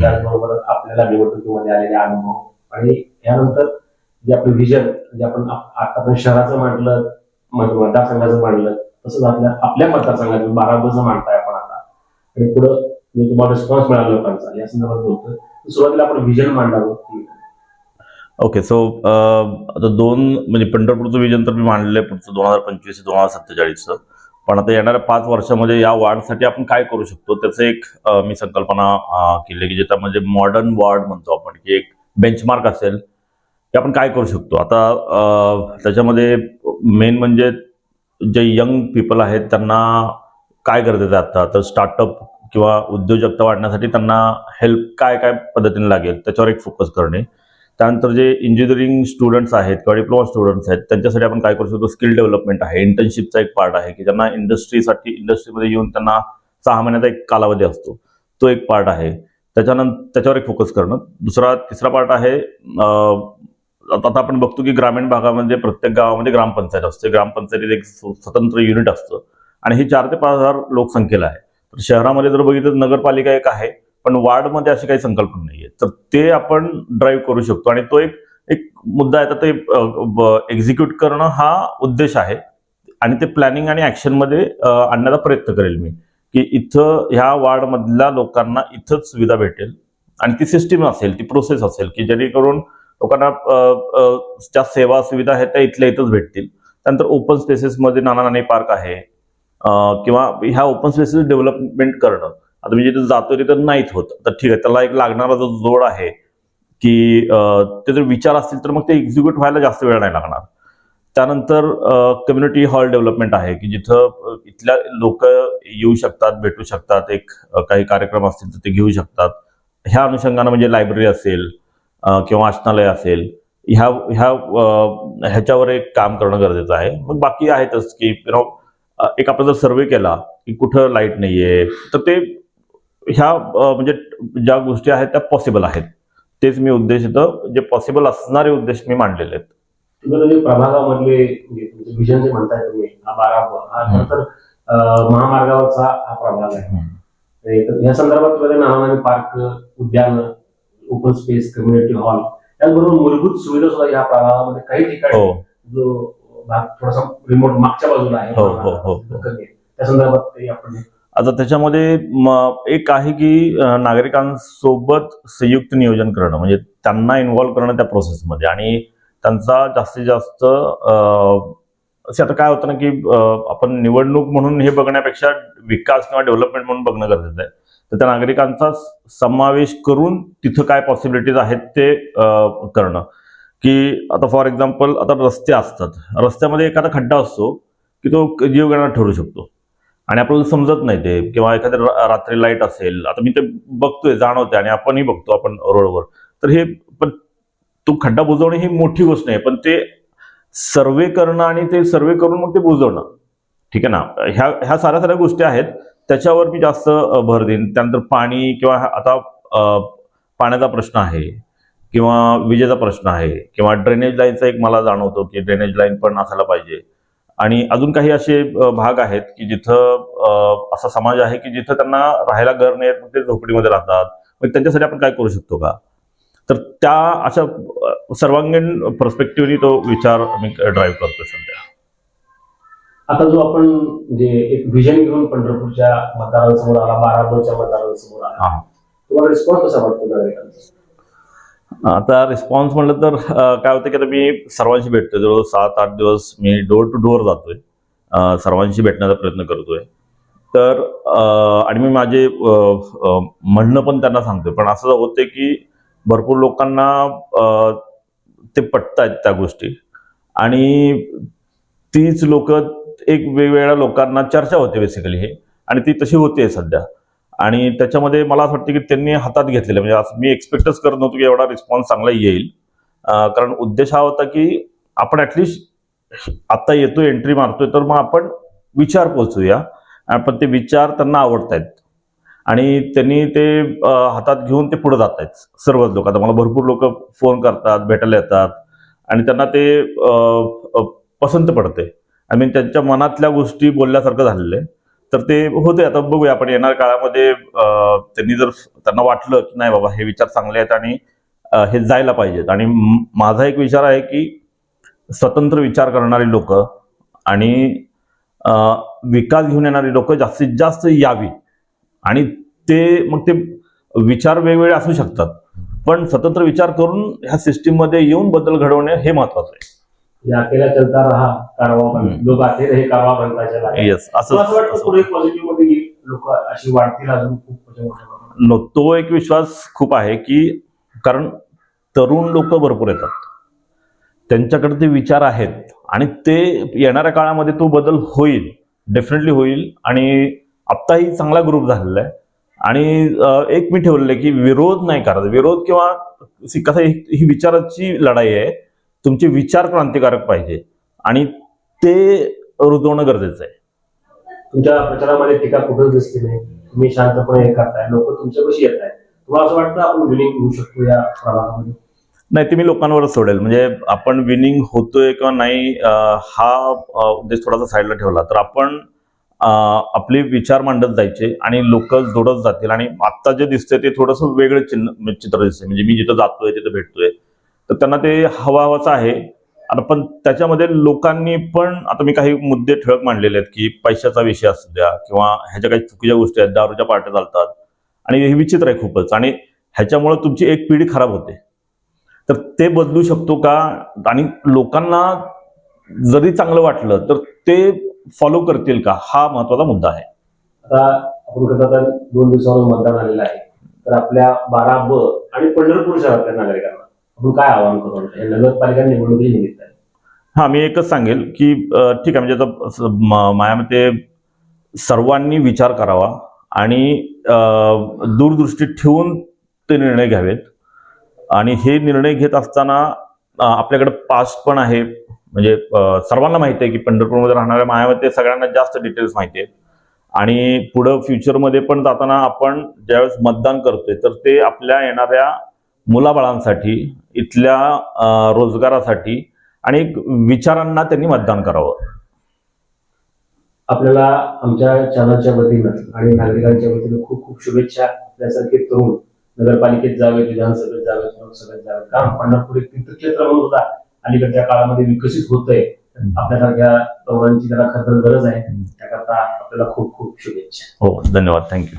त्याचबरोबर आपल्याला निवडणुकीमध्ये आलेले अनुभव. आणि यानंतर जे आपलं विजन जे आपण आप- आता आपण शहराचं मांडलं मत- मतदारसंघाचं मांडलं तसंच आपल्या आपल्या मतदारसंघाचं बारा बस मांडताय आपण आता. आणि पुढं जो तुम्हाला रिस्पॉन्स मिळाला लोकांचा या संदर्भात बोलतोय. तर सुरुवातीला आपण विजन मांडावं. ओके सो आता दोन म्हणजे पंढरपूरचं विजन तर मी मांडलंय पुढचं दोन हजार पंचवीस दोन हजार सत्तेचाळीसचं. पण आता येणाऱ्या पाच वर्षामध्ये या वार्डसाठी आपण काय करू शकतो? त्याचं एक मी संकल्पना केली की ज्याचा म्हणजे मॉडर्न वॉर्ड म्हणतो आपण की एक बेंचमार्क असेल की आपण काय करू शकतो? आता त्याच्यामध्ये मेन म्हणजे जे यंग पीपल आहेत त्यांना काय गरजेचं आहे आता? तर स्टार्टअप किंवा उद्योजकता वाढण्यासाठी त्यांना हेल्प काय काय पद्धतीने लागेल? त्याच्यावर एक फोकस करणे. त्यानंतर जे इंजिनिअरिंग स्टुडंट्स आहेत किंवा डिप्लोमा स्टुडंट्स आहेत त्यांच्यासाठी आपण काय करू शकतो? स्किल डेव्हलपमेंट आहे. इंटर्नशिपचा एक पार्ट आहे की ज्यांना इंडस्ट्रीसाठी इंडस्ट्रीमध्ये येऊन त्यांना सहा महिन्याचा एक कालावधी असतो. तो एक पार्ट आहे. त्याच्यानंतर त्याच्यावर एक फोकस करणं. दुसरा तिसरा पार्ट आहे आता आता आपण बघतो की ग्रामीण भागामध्ये प्रत्येक गावामध्ये ग्रामपंचायत असते. ग्रामपंचायतीत एक स्व- स्वतंत्र युनिट असतं. आणि हे चार ते पाच हजार लोकसंख्येला आहे. तर शहरामध्ये जर बघितलं तर नगरपालिका एक आहे. पण वार्डमध्ये अशी काही संकल्पना नाहीये तर ते आपण ड्राईव्ह करू शकतो. आणि तो एक एक मुद्दा आहे तर ते एक्झिक्यूट करणं हा उद्देश आहे. आणि ते प्लॅनिंग आणि ऍक्शनमध्ये आणण्याचा प्रयत्न करेल मी. की इथं ह्या वार्डमधल्या लोकांना इथंच सुविधा भेटेल. आणि ती सिस्टीम असेल ती प्रोसेस असेल की जेणेकरून लोकांना ज्या सेवा सुविधा आहेत त्या इथल्या इथंच भेटतील. त्यानंतर ओपन स्पेसेसमध्ये नाना नानी पार्क आहे. किंवा ह्या ओपन स्पेसेस डेव्हलपमेंट करणं. आता मी जिथे जातो तिथं नाहीत होत. तर ठीक आहे त्याला एक लागणारा जो जोड आहे की ते जर विचार असतील तर मग ते एक्झिक्यूट व्हायला जास्त वेळ नाही लागणार. त्यानंतर कम्युनिटी हॉल डेव्हलपमेंट आहे की जिथं इथल्या लोक येऊ शकतात भेटू शकतात एक काही कार्यक्रम असतील तर ते घेऊ शकतात. ह्या अनुषंगानं म्हणजे लायब्ररी असेल किंवा वाचनालय असेल ह्या ह्या ह्याच्यावर एक काम करणं गरजेचं आहे. मग बाकी आहेतच की यु नो एक आपण जर सर्वे केला की कुठं लाइट नाहीये तर ते ह्या म्हणजे ज्या गोष्टी आहेत त्या पॉसिबल आहेत. तेच मी उद्देश इथं जे पॉसिबल असणारे उद्देश मी मांडलेले आहेत. म्हणजे प्रभागामधले म्हणजे विजन जे म्हणताय तुम्ही हा बारा हा तर महामार्गावरचा हा प्रभाग आहे. या संदर्भात तुम्हाला नाना नानी पार्क उद्यान ओपन स्पेस कम्युनिटी हॉल त्याचबरोबर मूलभूत सुविधा सुद्धा या प्रभागामध्ये काही ठिकाणी हो. जो भाग थोडासा रिमोट मागच्या बाजूला आहे हो, हो, हो. त्या संदर्भात आपण आता त्याच्यामध्ये एक आहे की नागरिकांसोबत संयुक्त नियोजन करणं म्हणजे त्यांना इन्व्हॉल्व्ह करणं त्या प्रोसेसमध्ये आणि त्यांचा जास्तीत जास्त असे आता काय होतं ना की आपण निवडणूक म्हणून हे बघण्यापेक्षा विकास किंवा डेव्हलपमेंट म्हणून बघणं गरजेचं आहे. तर त्या नागरिकांचा समावेश करून तिथं काय पॉसिबिलिटीज आहेत ते करणं. की आता फॉर एक्झाम्पल आता रस्ते असतात. रस्त्यामध्ये एखादा खड्डा असतो की तो जीवघेणा ठरू शकतो. आणि आपल्याला समजत नाही ते. किंवा एखाद्या रात्री लाइट असेल आता मी ते बघतोय जाणवते आणि आपणही बघतो आपण रोडवर तर हे पण तो खड्डा बुजवणे ही मोठी गोष्ट नाही पण ते सर्वे करणं आणि ते सर्वे करून मग ते बुजवणं. ठीक आहे ना? ह्या ह्या साऱ्या साऱ्या गोष्टी आहेत. त्याच्यावर मी जास्त भर देईन. त्यानंतर पाणी किंवा आता पाण्याचा प्रश्न आहे. किंवा विजेचा प्रश्न आहे. किंवा ड्रेनेज लाईनचा एक मला जाणवतो की ड्रेनेज लाईन पण असायला पाहिजे. आणि अजून काही असे भाग आहेत की जिथं असा समाज आहे की जिथं त्यांना राहायला घर नाही ते झोपडीमध्ये राहतात. मग त्यांच्यासाठी आपण काय करू शकतो का? तर त्या अशा सर्वांगीण पर्स्पेक्टिव्हनी तो विचार मी ड्राईव्ह करतो सध्या. आता जो आपण म्हणजे एक विजन घेऊन पंढरपूरच्या मतदारांसमोर आला बारा बच्या मतदारांसमोर आला हा. तुम्हाला रिस्पॉन्स कसा वाटतो? नागरिकांचा आता रिस्पॉन्स म्हटलं तर काय होतं की आता मी सर्वांशी भेटतोय. जवळ सात आठ दिवस मी डोअर टू डोअर जातोय. सर्वांशी भेटण्याचा प्रयत्न करतोय. तर आणि मी माझे म्हणणं पण त्यांना सांगतोय. पण असं होतंय की भरपूर लोकांना ते पटतायत त्या गोष्टी. आणि तीच लोक एक वेगवेगळ्या लोकांना चर्चा होते बेसिकली हे. आणि ती तशी होते सध्या. आणि त्याच्यामध्ये मला असं वाटतं की त्यांनी हातात घेतलेलं म्हणजे असं मी एक्सपेक्टच करत नव्हतो की एवढा रिस्पॉन्स चांगला येईल. कारण उद्देश हा होता की आपण ॲटलिस्ट आता येतो एंट्री मारतोय तर मग आपण विचार पोचूया पण ते विचार त्यांना आवडत आहेत आणि त्यांनी ते हातात घेऊन ते पुढे जात आहेत सर्वच लोक. आता मला भरपूर लोक फोन करतात भेटायला येतात. आणि त्यांना ते पसंत पडते आय मीन त्यांच्या मनातल्या गोष्टी बोलल्यासारखं झालेलं आहे. तर ते होते आता बघूया आपण येणाऱ्या काळामध्ये त्यांनी जर त्यांना वाटलं की नाही बाबा हे विचार चांगले आहेत आणि हे जायला पाहिजेत. आणि माझा एक विचार आहे की स्वतंत्र विचार करणारी लोक आणि विकास घेऊन येणारी लोक जास्तीत जास्त यावी. आणि ते मग ते विचार वेगवेगळे असू शकतात. पण स्वतंत्र विचार करून ह्या सिस्टीममध्ये येऊन बदल घडवणे हे महत्वाचं आहे. अकेला चलता रहा कारवा. लोक आते रहे कारवा बनता चला. येस असं असं वाटतं पुढे पॉझिटिव्हमध्ये लोक अशी वाढतील अजून खूप. नो- तो एक विश्वास खूप आहे की कारण तरुण लोक भरपूर येतात त्यांच्याकडे ते विचार आहेत आणि ते येणाऱ्या काळामध्ये तो बदल होईल डेफिनेटली होईल आणि आत्ताही चांगला ग्रुप झालेला आहे आणि एक मी ठेवलेलं की विरोध नाही करायचा विरोध किंवा कसं ही विचाराची लढाई आहे तुमचे विचार क्रांतिकारक पाहिजे. आणि ते रुजवणं गरजेचं आहे. तुमच्या प्रचारामध्ये टीका कुठंच दिसते नाही. तुम्ही शांतपणे हे करताय. लोक तुमच्यापाशी येत आहेत तुम्हाला असं वाटतं आपण होऊ शकतो या नाही ते मी लोकांवरच सोडेल. म्हणजे आपण विनिंग होतोय किंवा नाही हा उद्देश थोडासा साईडला ठेवला. तर आपण आपले विचार मांडत जायचे आणि लोक जोडत जातील. आणि आत्ता जे दिसतंय ते थोडंसं वेगळं चिन्ह चित्र दिसतंय. म्हणजे मी जिथं जातोय तिथं भेटतोय. तर त्यांना ते हवा हवाचं आहे. आणि पण त्याच्यामध्ये लोकांनी पण आता मी काही मुद्दे ठळक मांडलेले आहेत की पैशाचा विषय असू द्या किंवा ह्याच्या काही चुकीच्या गोष्टी आहेत दारूच्या पार्ट्या चालतात. आणि हे विचित्र आहे खूपच. आणि ह्याच्यामुळे तुमची एक पिढी खराब होते. तर ते बदलू शकतो का? आणि लोकांना जरी चांगलं वाटलं तर ते फॉलो करतील का? हा महत्त्वाचा मुद्दा आहे. आता आपण कसं दोन दिवसावर मतदान आलेलं आहे. तर आपल्या बारा ब आणि पंढरपूर शहरातल्या नागरिकांना. आपण काय आवाहन करू? नगरपालिका निवडणुकी निमित्त आहे. हा मी एकच सांगेल की ठीक आहे म्हणजे आता माझ्या मते सर्वांनी विचार करावा आणि दूरदृष्टी ठेवून ते निर्णय घ्यावेत. आणि हे निर्णय घेत असताना आपल्याकडे पास्ट पण आहे. म्हणजे सर्वांना माहिती आहे की पंढरपूरमध्ये राहणाऱ्या मायामध्ये सगळ्यांना जास्त डिटेल्स माहिती आहेत. आणि पुढं फ्युचरमध्ये पण जाताना आपण ज्यावेळेस मतदान करतोय तर ते आपल्या येणाऱ्या मुलाबाळांसाठी इथल्या रोजगारासाठी आणि विचारांना त्यांनी मतदान करावं. आपल्याला आमच्या चॅनलच्या वतीनं आणि नागरिकांच्या वतीनं खूप खूप शुभेच्छा आपल्यासारखे तरुण नगरपालिकेत जावे विधानसभेत जावे लोकसभेत जावे कारण पंढरपूर एक तीर्थक्षेत्र म्हणून सुद्धा अलीकडच्या काळामध्ये विकसित होतंय. आपल्यासारख्या तरुणांची त्याला खरं गरज आहे. त्याकरता आपल्याला खूप खूप शुभेच्छा. हो धन्यवाद. थँक्यू